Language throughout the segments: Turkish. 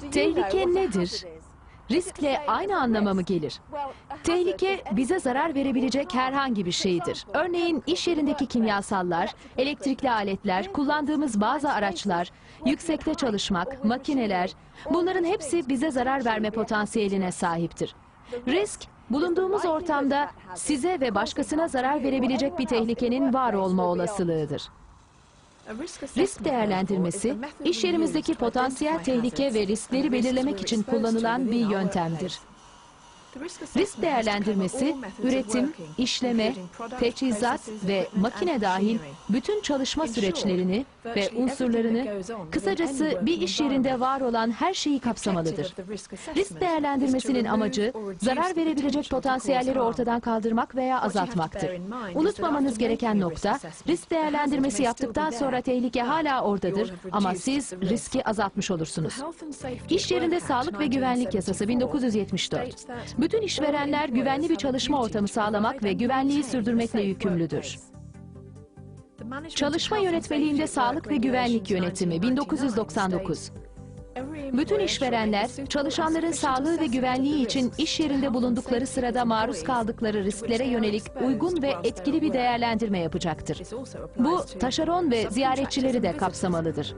Tehlike nedir? Riskle aynı anlama mı gelir? Tehlike bize zarar verebilecek herhangi bir şeydir. Örneğin iş yerindeki kimyasallar, elektrikli aletler, kullandığımız bazı araçlar, yüksekte çalışmak, makineler, bunların hepsi bize zarar verme potansiyeline sahiptir. Risk, bulunduğumuz ortamda size ve başkasına zarar verebilecek bir tehlikenin var olma olasılığıdır. Risk değerlendirmesi, iş yerimizdeki potansiyel tehlike ve riskleri belirlemek için kullanılan bir yöntemdir. Risk değerlendirmesi, üretim, işleme, teçhizat ve makine dahil bütün çalışma süreçlerini ve unsurlarını, kısacası bir iş yerinde var olan her şeyi kapsamalıdır. Risk değerlendirmesinin amacı, zarar verebilecek potansiyelleri ortadan kaldırmak veya azaltmaktır. Unutmamanız gereken nokta, risk değerlendirmesi yaptıktan sonra tehlike hala oradadır ama siz riski azaltmış olursunuz. İş yerinde sağlık ve güvenlik yasası 1974. Bütün işverenler güvenli bir çalışma ortamı sağlamak ve güvenliği sürdürmekle yükümlüdür. Çalışma yönetmeliğinde sağlık ve güvenlik yönetimi 1999. Bütün işverenler çalışanların sağlığı ve güvenliği için iş yerinde bulundukları sırada maruz kaldıkları risklere yönelik uygun ve etkili bir değerlendirme yapacaktır. Bu taşeron ve ziyaretçileri de kapsamalıdır.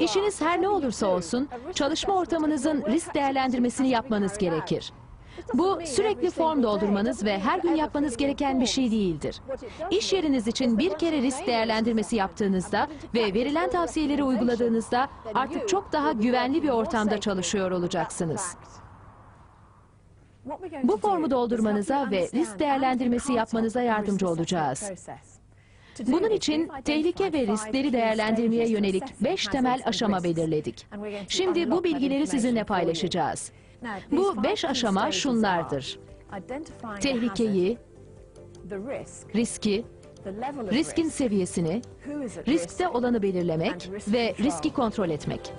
İşiniz her ne olursa olsun çalışma ortamınızın risk değerlendirmesini yapmanız gerekir. Bu sürekli form doldurmanız ve her gün yapmanız gereken bir şey değildir. İş yeriniz için bir kere risk değerlendirmesi yaptığınızda ve verilen tavsiyeleri uyguladığınızda artık çok daha güvenli bir ortamda çalışıyor olacaksınız. Bu formu doldurmanıza ve risk değerlendirmesi yapmanıza yardımcı olacağız. Bunun için tehlike ve riskleri değerlendirmeye yönelik 5 temel aşama belirledik. Şimdi bu bilgileri sizinle paylaşacağız. Bu 5 aşama şunlardır. Tehlikeyi, riski, riskin seviyesini, riskte olanı belirlemek ve riski kontrol etmek.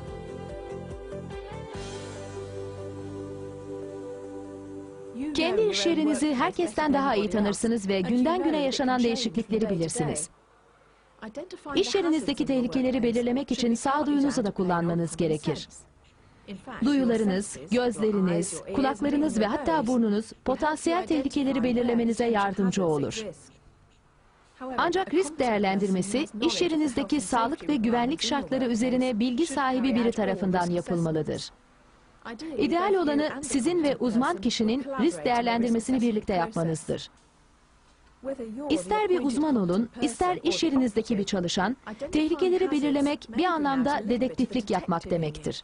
Kendi iş yerinizi herkesten daha iyi tanırsınız ve günden güne yaşanan değişiklikleri bilirsiniz. İş yerinizdeki tehlikeleri belirlemek için sağduyunuzu da kullanmanız gerekir. Duyularınız, gözleriniz, kulaklarınız ve hatta burnunuz potansiyel tehlikeleri belirlemenize yardımcı olur. Ancak risk değerlendirmesi iş yerinizdeki sağlık ve güvenlik şartları üzerine bilgi sahibi biri tarafından yapılmalıdır. İdeal olanı sizin ve uzman kişinin risk değerlendirmesini birlikte yapmanızdır. İster bir uzman olun, ister iş yerinizdeki bir çalışan, tehlikeleri belirlemek bir anlamda dedektiflik yapmak demektir.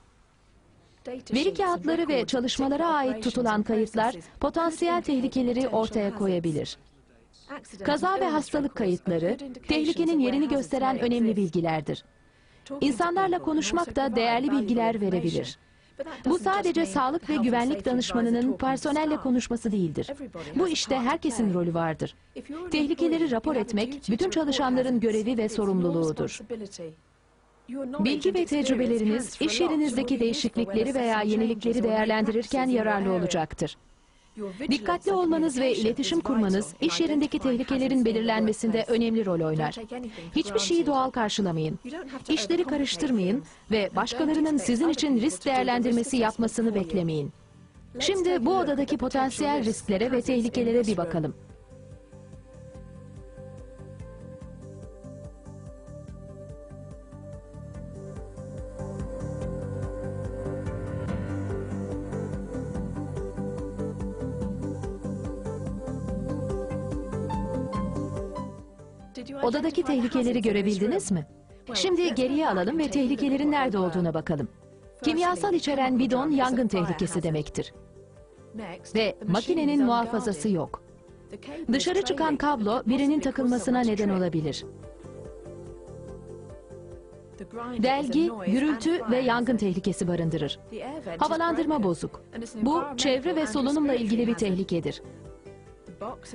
Veri kağıtları ve çalışmalara ait tutulan kayıtlar potansiyel tehlikeleri ortaya koyabilir. Kaza ve hastalık kayıtları, tehlikenin yerini gösteren önemli bilgilerdir. İnsanlarla konuşmak da değerli bilgiler verebilir. Bu sadece sağlık ve güvenlik danışmanının personelle konuşması değildir. Bu işte herkesin rolü vardır. Tehlikeleri rapor etmek bütün çalışanların görevi ve sorumluluğudur. Bilgi ve tecrübeleriniz iş yerinizdeki değişiklikleri veya yenilikleri değerlendirirken yararlı olacaktır. Dikkatli olmanız ve iletişim kurmanız iş yerindeki tehlikelerin belirlenmesinde önemli rol oynar. Hiçbir şeyi doğal karşılamayın. İşleri karıştırmayın ve başkalarının sizin için risk değerlendirmesi yapmasını beklemeyin. Şimdi bu odadaki potansiyel risklere ve tehlikelere bir bakalım. Odadaki tehlikeleri görebildiniz mi? Şimdi geriye alalım ve tehlikelerin nerede olduğuna bakalım. Kimyasal içeren bidon yangın tehlikesi demektir. Ve makinenin muhafazası yok. Dışarı çıkan kablo birinin takılmasına neden olabilir. Delgi, gürültü ve yangın tehlikesi barındırır. Havalandırma bozuk. Bu çevre ve solunumla ilgili bir tehlikedir.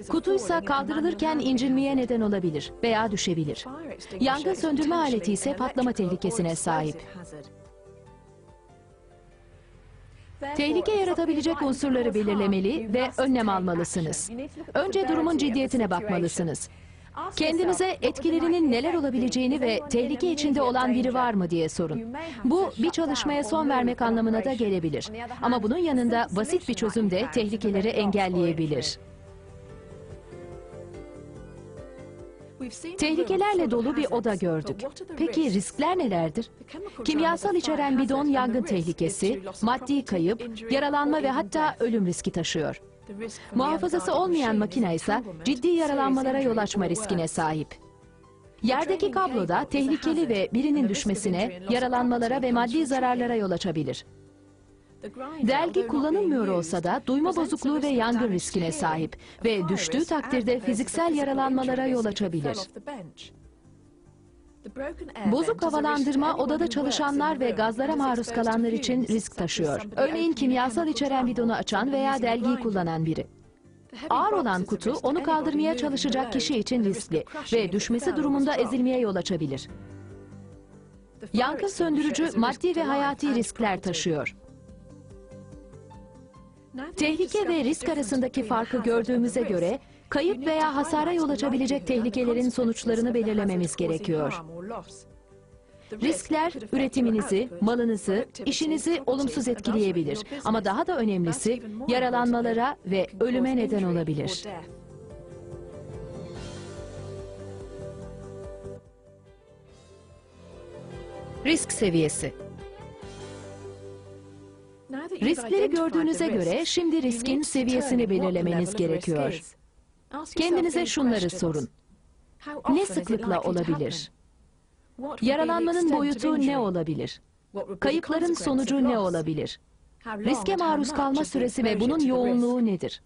Kutuysa kaldırılırken incinmeye neden olabilir veya düşebilir. Yangın söndürme aleti ise patlama tehlikesine sahip. Tehlike yaratabilecek unsurları belirlemeli ve önlem almalısınız. Önce durumun ciddiyetine bakmalısınız. Kendinize etkilerinin neler olabileceğini ve tehlike içinde olan biri var mı diye sorun. Bu bir çalışmaya son vermek anlamına da gelebilir. Ama bunun yanında basit bir çözüm de tehlikeleri engelleyebilir. Tehlikelerle dolu bir oda gördük. Peki riskler nelerdir? Kimyasal içeren bidon yangın tehlikesi, maddi kayıp, yaralanma ve hatta ölüm riski taşıyor. Muhafazası olmayan makine ise ciddi yaralanmalara yol açma riskine sahip. Yerdeki kablo da tehlikeli ve birinin düşmesine, yaralanmalara ve maddi zararlara yol açabilir. Delgi kullanılmıyor olsa da duyma bozukluğu ve yangın riskine sahip ve düştüğü takdirde fiziksel yaralanmalara yol açabilir. Bozuk havalandırma odada çalışanlar ve gazlara maruz kalanlar için risk taşıyor. Örneğin kimyasal içeren bidonu açan veya delgiyi kullanan biri. Ağır olan kutu onu kaldırmaya çalışacak kişi için riskli ve düşmesi durumunda ezilmeye yol açabilir. Yangın söndürücü maddi ve hayati riskler taşıyor. Tehlike ve risk arasındaki farkı gördüğümüze göre kayıp veya hasara yol açabilecek tehlikelerin sonuçlarını belirlememiz gerekiyor. Riskler üretiminizi, malınızı, işinizi olumsuz etkileyebilir ama daha da önemlisi yaralanmalara ve ölüme neden olabilir. Risk seviyesi Riskleri gördüğünüze göre şimdi riskin seviyesini belirlemeniz gerekiyor. Kendinize şunları sorun. Ne sıklıkla olabilir? Yaralanmanın boyutu ne olabilir? Kayıpların sonucu ne olabilir? Riske maruz kalma süresi ve bunun yoğunluğu nedir?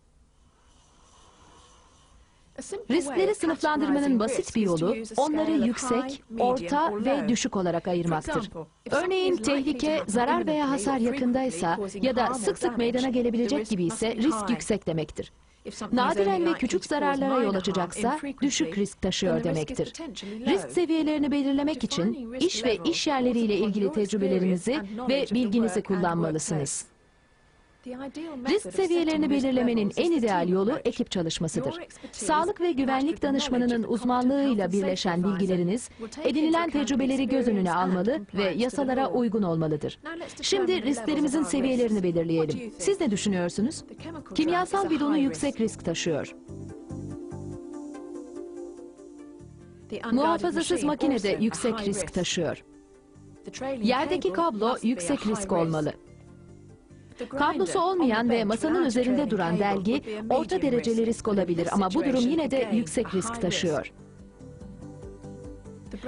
Riskleri sınıflandırmanın basit bir yolu onları yüksek, orta ve düşük olarak ayırmaktır. Örneğin tehlike, zarar veya hasar yakındaysa ya da sık sık meydana gelebilecek gibi ise risk yüksek demektir. Nadiren ve küçük zararlara yol açacaksa düşük risk taşıyor demektir. Risk seviyelerini belirlemek için iş ve iş yerleriyle ilgili tecrübelerinizi ve bilginizi kullanmalısınız. Risk seviyelerini belirlemenin en ideal yolu ekip çalışmasıdır. Sağlık ve güvenlik danışmanının uzmanlığıyla birleşen bilgileriniz, edinilen tecrübeleri göz önüne almalı ve yasalara uygun olmalıdır. Şimdi risklerimizin seviyelerini belirleyelim. Siz ne düşünüyorsunuz? Kimyasal bidonu yüksek risk taşıyor. Muhafazasız makine de yüksek risk taşıyor. Yerdeki kablo yüksek risk olmalı. Kablosu olmayan ve masanın üzerinde duran delgi orta dereceli risk olabilir ama bu durum yine de yüksek risk taşıyor.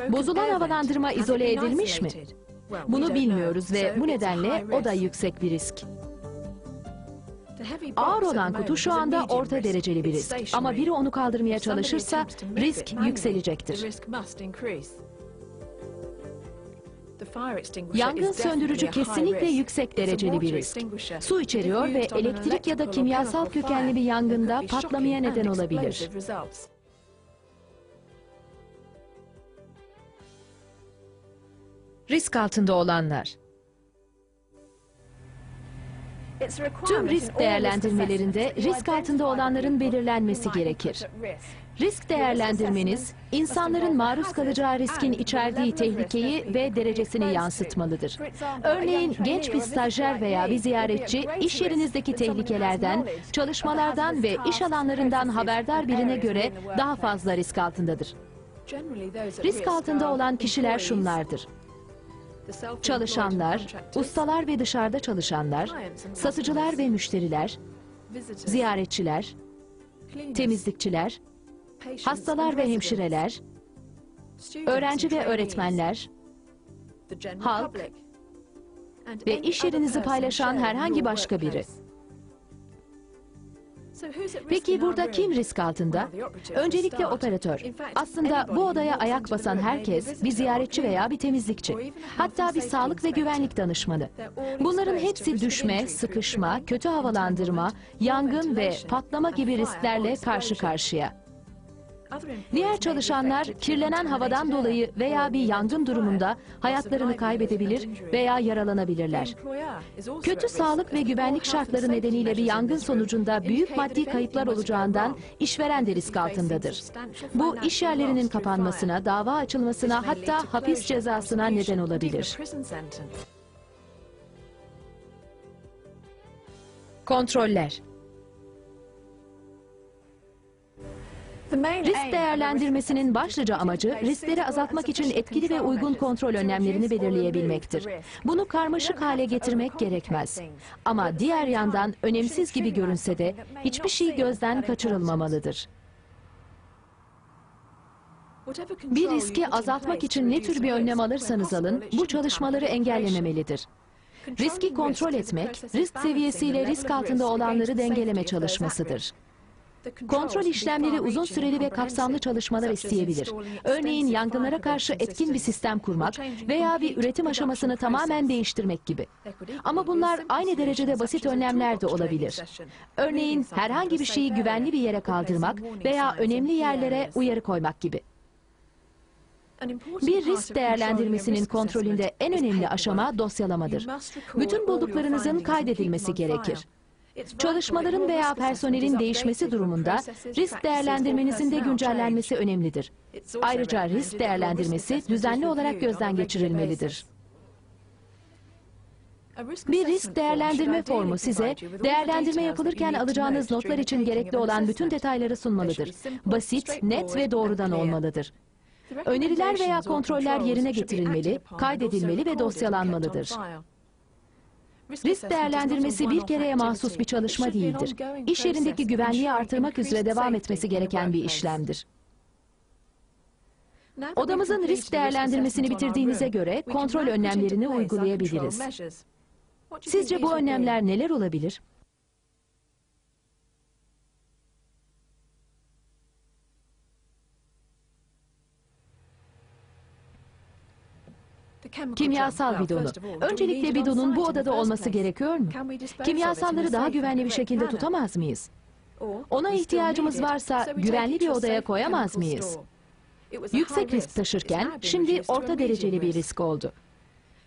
Bozulan havalandırma izole edilmiş mi? Bunu bilmiyoruz ve bu nedenle o da yüksek bir risk. Ağır olan kutu şu anda orta dereceli bir risk ama biri onu kaldırmaya çalışırsa risk yükselecektir. Yangın söndürücü kesinlikle yüksek dereceli bir risk. Su içeriyor ve elektrik ya da kimyasal kökenli bir yangında patlamaya neden olabilir. Risk altında olanlar. Tüm risk değerlendirmelerinde risk altında olanların belirlenmesi gerekir. Risk değerlendirmeniz, insanların maruz kalacağı riskin içerdiği tehlikeyi ve derecesini yansıtmalıdır. Örneğin genç bir stajyer veya bir ziyaretçi iş yerinizdeki tehlikelerden, çalışmalardan ve iş alanlarından haberdar birine göre daha fazla risk altındadır. Risk altında olan kişiler şunlardır. Çalışanlar, ustalar ve dışarıda çalışanlar, satıcılar ve müşteriler, ziyaretçiler, temizlikçiler, hastalar ve hemşireler, öğrenci ve öğretmenler, halk ve iş yerinizi paylaşan herhangi başka biri. Peki burada kim risk altında? Öncelikle operatör. Aslında bu odaya ayak basan herkes bir ziyaretçi veya bir temizlikçi. Hatta bir sağlık ve güvenlik danışmanı. Bunların hepsi düşme, sıkışma, kötü havalandırma, yangın ve patlama gibi risklerle karşı karşıya. Diğer çalışanlar kirlenen havadan dolayı veya bir yangın durumunda hayatlarını kaybedebilir veya yaralanabilirler. Kötü sağlık ve güvenlik şartları nedeniyle bir yangın sonucunda büyük maddi kayıplar olacağından işveren de risk altındadır. Bu iş yerlerinin kapanmasına, dava açılmasına hatta hapis cezasına neden olabilir. Kontroller Risk değerlendirmesinin başlıca amacı riskleri azaltmak için etkili ve uygun kontrol önlemlerini belirleyebilmektir. Bunu karmaşık hale getirmek gerekmez. Ama diğer yandan önemsiz gibi görünse de hiçbir şey gözden kaçırılmamalıdır. Bir riski azaltmak için ne tür bir önlem alırsanız alın, bu çalışmaları engellememelidir. Riski kontrol etmek, risk seviyesiyle risk altında olanları dengeleme çalışmasıdır. Kontrol işlemleri uzun süreli ve kapsamlı çalışmalar isteyebilir. Örneğin yangınlara karşı etkin bir sistem kurmak veya bir üretim aşamasını tamamen değiştirmek gibi. Ama bunlar aynı derecede basit önlemler de olabilir. Örneğin herhangi bir şeyi güvenli bir yere kaldırmak veya önemli yerlere uyarı koymak gibi. Bir risk değerlendirmesinin kontrolünde en önemli aşama dosyalamadır. Bütün bulduklarınızın kaydedilmesi gerekir. Çalışmaların veya personelin değişmesi durumunda risk değerlendirmenizin de güncellenmesi önemlidir. Ayrıca risk değerlendirmesi düzenli olarak gözden geçirilmelidir. Bir risk değerlendirme formu size değerlendirme yapılırken alacağınız notlar için gerekli olan bütün detayları sunmalıdır. Basit, net ve doğrudan olmalıdır. Öneriler veya kontroller yerine getirilmeli, kaydedilmeli ve dosyalanmalıdır. Risk değerlendirmesi bir kereye mahsus bir çalışma değildir. İş yerindeki güvenliği artırmak üzere devam etmesi gereken bir işlemdir. Odamızın risk değerlendirmesini bitirdiğinize göre kontrol önlemlerini uygulayabiliriz. Sizce bu önlemler neler olabilir? Kimyasal bidonu. Öncelikle bidonun bu odada olması gerekiyor mu? Kimyasalları daha güvenli bir şekilde tutamaz mıyız? Ona ihtiyacımız varsa güvenli bir odaya koyamaz mıyız? Yüksek risk taşırken şimdi orta dereceli bir risk oldu.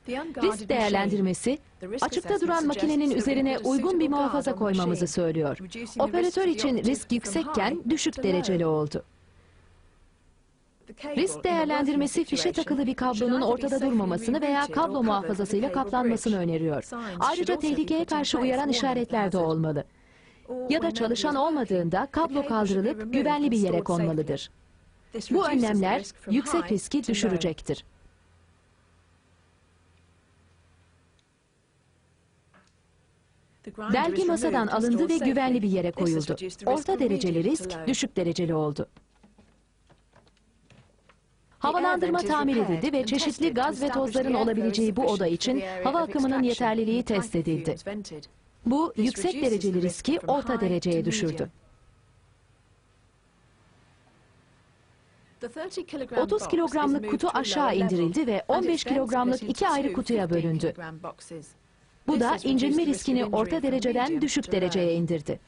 Risk değerlendirmesi, açıkta duran makinenin üzerine uygun bir muhafaza koymamızı söylüyor. Operatör için risk yüksekken düşük dereceli oldu. Risk değerlendirmesi fişe takılı bir kablonun ortada durmamasını veya kablo muhafazasıyla kaplanmasını öneriyor. Ayrıca tehlikeye karşı uyaran işaretler de olmalı. Ya da çalışan olmadığında kablo kaldırılıp güvenli bir yere konmalıdır. Bu önlemler yüksek riski düşürecektir. Dergi masadan alındı ve güvenli bir yere koyuldu. Orta dereceli risk düşük dereceli oldu. Havalandırma tamir edildi ve çeşitli gaz ve tozların olabileceği bu oda için hava akımının yeterliliği test edildi. Bu yüksek dereceli riski orta dereceye düşürdü. 30 kilogramlık kutu aşağı indirildi ve 15 kilogramlık iki ayrı kutuya bölündü. Bu da incinme riskini orta dereceden düşük dereceye indirdi.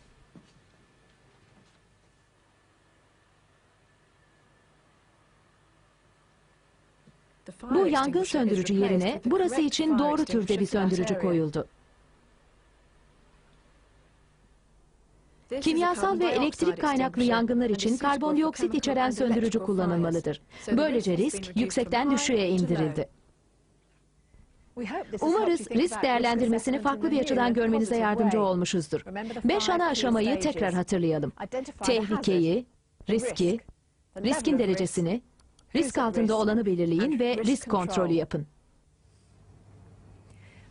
Bu yangın söndürücü yerine burası için doğru türde bir söndürücü koyuldu. Kimyasal ve elektrik kaynaklı yangınlar için karbondioksit içeren söndürücü kullanılmalıdır. Böylece risk yüksekten düşüğe indirildi. Umarız risk değerlendirmesini farklı bir açıdan görmenize yardımcı olmuşuzdur. Beş ana aşamayı tekrar hatırlayalım. Tehlikeyi, riski, riskin derecesini, risk altında olanı belirleyin ve risk kontrolü yapın.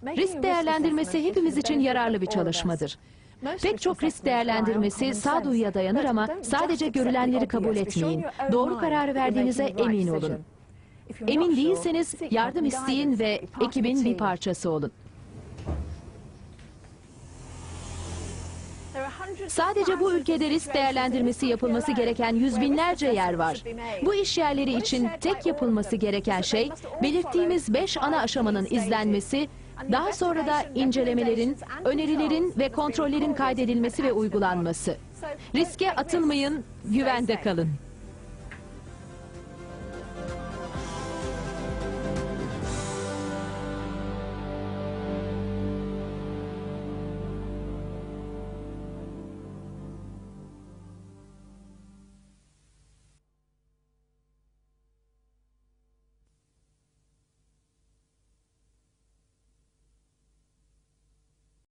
Risk değerlendirmesi hepimiz için yararlı bir çalışmadır. Pek çok risk değerlendirmesi sağduyuya dayanır ama sadece görülenleri kabul etmeyin. Doğru kararı verdiğinize emin olun. Emin değilseniz yardım isteyin ve ekibin bir parçası olun. Sadece bu ülkede risk değerlendirmesi yapılması gereken yüz binlerce yer var. Bu iş yerleri için tek yapılması gereken şey belirttiğimiz beş ana aşamanın izlenmesi, daha sonra da incelemelerin, önerilerin ve kontrollerin kaydedilmesi ve uygulanması. Riske atılmayın, güvende kalın.